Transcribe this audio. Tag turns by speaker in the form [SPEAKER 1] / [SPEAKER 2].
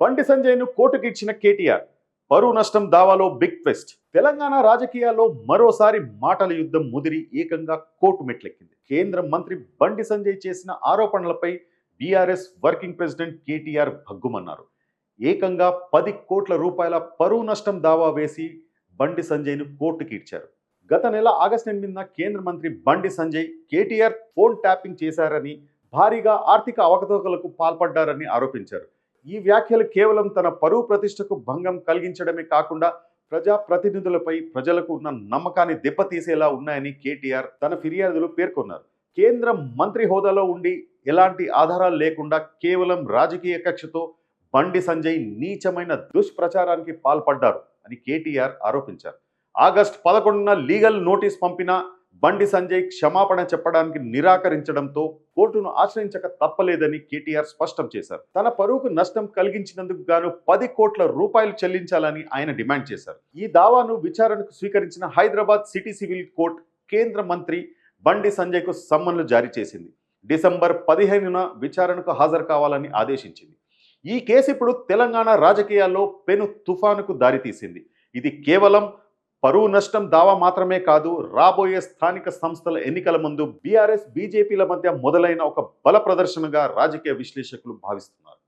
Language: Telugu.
[SPEAKER 1] బండి సంజయ్ను కోర్టుకి ఇచ్చిన కేటీఆర్. పరువు నష్టం దావాలో బిగ్ ట్విస్ట్. తెలంగాణ రాజకీయాల్లో మరోసారి మాటల యుద్ధం ముదిరి ఏకంగా కోర్టు మెట్లెక్కింది. కేంద్ర మంత్రి బండి సంజయ్ చేసిన ఆరోపణలపై బీఆర్ఎస్ వర్కింగ్ ప్రెసిడెంట్ కేటీఆర్ భగ్గుమన్నారు. ఏకంగా పది కోట్ల రూపాయల పరువు నష్టం దావా వేసి బండి సంజయ్ను కోర్టుకి ఇచ్చారు గత నెల ఆగస్టు ఎనిమిదిన కేంద్ర మంత్రి బండి సంజయ్ కేటీఆర్ ఫోన్ ట్యాపింగ్ చేశారని భారీగా ఆర్థిక అవకతవకలకు పాల్పడ్డారని ఆరోపించారు. ఈ వ్యాఖ్యలు కేవలం తన పరువు ప్రతిష్టకు భంగం కలిగించడమే కాకుండా ప్రజా ప్రతినిధులపై ప్రజలకు ఉన్న నమ్మకాన్ని దెబ్బతీసేలా ఉన్నాయని కేటీఆర్ తన ఫిర్యాదులు పేర్కొన్నారు. కేంద్ర మంత్రి హోదాలో ఉండి ఎలాంటి ఆధారాలు లేకుండా కేవలం రాజకీయ కక్షతో బండి సంజయ్ నీచమైన దుష్ప్రచారానికి పాల్పడ్డారు అని కేటీఆర్ ఆరోపించారు. ఆగస్ట్ పదకొండున లీగల్ నోటీస్ పంపిన బండి సంజయ్ క్షమాపణ చెప్పడానికి నిరాకరించడంతో కోర్టును ఆశ్రయించక తప్పలేదని కేటీఆర్ స్పష్టం చేశారు. తన పరువుకు నష్టం కలిగించినందుకు గాను పది కోట్ల రూపాయలు చెల్లించాలని ఆయన డిమాండ్ చేశారు. ఈ దావాను విచారణకు స్వీకరించిన హైదరాబాద్ సిటీ సివిల్ కోర్టు కేంద్ర మంత్రి బండి సంజయ్కు సమ్మన్లు జారీ చేసింది. డిసెంబర్ పదిహేనున విచారణకు హాజరు కావాలని ఆదేశించింది. ఈ కేసు ఇప్పుడు తెలంగాణ రాజకీయాల్లో పెను తుఫానుకు దారితీసింది. ఇది కేవలం పరువు నష్టం దావా మాత్రమే కాదు రాబోయే స్థానిక సంస్థల ఎన్నికల ముందు బీఆర్ఎస్ బీజేపీల మధ్య మొదలైన ఒక బల ప్రదర్శనగా రాజకీయ విశ్లేషకులు భావిస్తున్నారు.